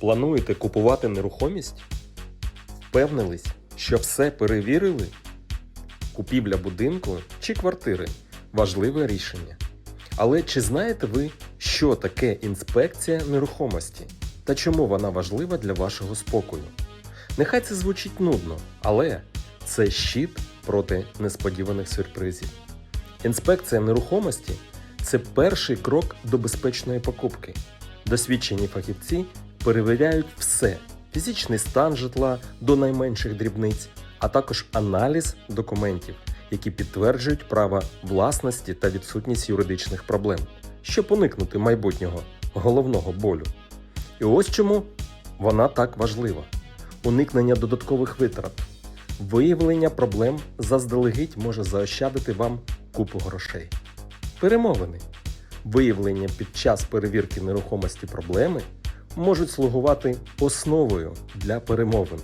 Плануєте купувати нерухомість? Впевнились, що все перевірили? Купівля будинку чи квартири важливе рішення. Але чи знаєте ви, що таке інспекція нерухомості та чому вона важлива для вашого спокою? Нехай це звучить нудно, але це щит проти несподіваних сюрпризів. Інспекція нерухомості це перший крок до безпечної покупки. Досвідчені фахівці перевіряють все: фізичний стан житла до найменших дрібниць, а також аналіз документів, які підтверджують право власності та відсутність юридичних проблем, щоб уникнути майбутнього головного болю. І ось чому вона так важлива: уникнення додаткових витрат. Виявлення проблем заздалегідь може заощадити вам купу грошей. Перемовини. Виявлення під час перевірки нерухомості проблеми можуть слугувати основою для перемовин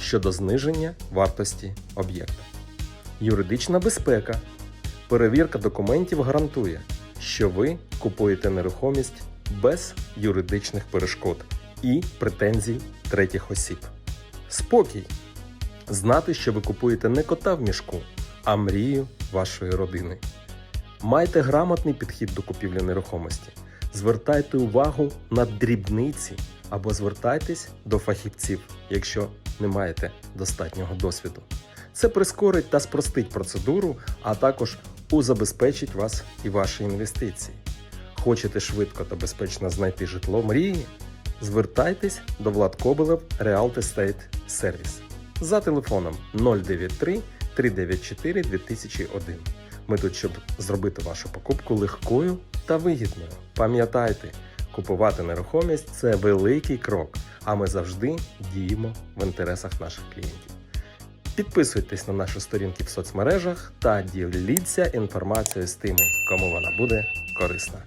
щодо зниження вартості об'єкта. Юридична безпека. Перевірка документів гарантує, що ви купуєте нерухомість без юридичних перешкод і претензій третіх осіб. Спокій. Знати, що ви купуєте не кота в мішку, а мрію вашої родини. Майте грамотний підхід до купівлі нерухомості. Звертайте увагу на дрібниці або звертайтесь до фахівців, якщо не маєте достатнього досвіду. Це прискорить та спростить процедуру, а також узабезпечить вас і ваші інвестиції. Хочете швидко та безпечно знайти житло мрії? Звертайтесь до Влад Кобилев Real Estate Service за телефоном 093 394 2001. Ми тут, щоб зробити вашу покупку легкою та вигідною. Пам'ятайте, купувати нерухомість це великий крок, а ми завжди діємо в інтересах наших клієнтів. Підписуйтесь на наші сторінки в соцмережах та діліться інформацією з тими, кому вона буде корисна.